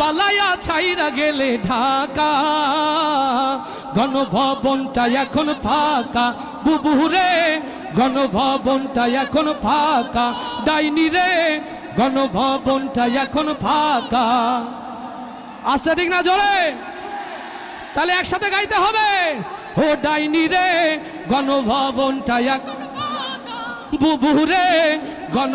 পালাইয়া ছাইরা গেলে ঢাকা। গণভবনটা এখন ফাঁকা। বুবুরে, গণভবনটা এখন ফাঁকা। ডাইনি রে, গণভবনটা এখন ফাঁকা। আসতে ঠিক না জোরে? তাহলে একসাথে গাইতে হবে। ও ডাইনি রে, গণভবনটা এক বুবুরে, গণ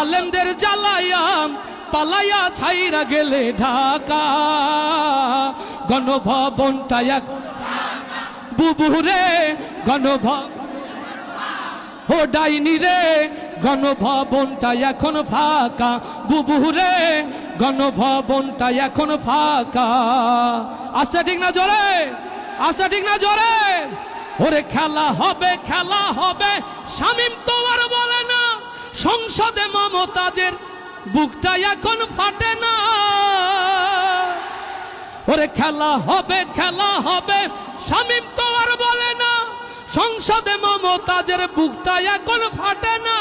আলেমদের জ্বালাইয়া, পালাইয়া ছাইরা গেলে ঢাকা। গণভবনটা এক বুবুরে গণভব ও ডাইনি রে, গণভবনটা এখন ফাঁকা। বুবুরে গণভবনটা এখন ফাঁকা। আস্তে ঠিক না জোরে? আস্তে ঠিক না জোরে? ওরে খেলা হবে খেলা হবে, শামিম তো সংসদে মমতাজের বুকটা এখন ফাটে না। ওরে খেলা হবে খেলা হবে, শামিম তো আর বলে না। সংসদে মমতাজের বুকটা এখন ফাটে না।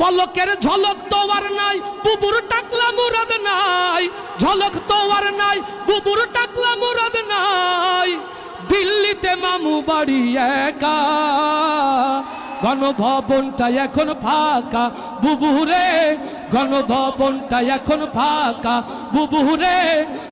পলকের ঝলক তো আর নাই, বুবুর টাকলা মুরাদ নাই। ঝলক তো আর নাই, বুবুর টাকলা মুরাদ নাই। দিল্লিতে মামু বাড়ি একা। গণভবনটা এখন ফাঁকা বুবুরে গণভবনটা এখন ফাঁকা বুবুরে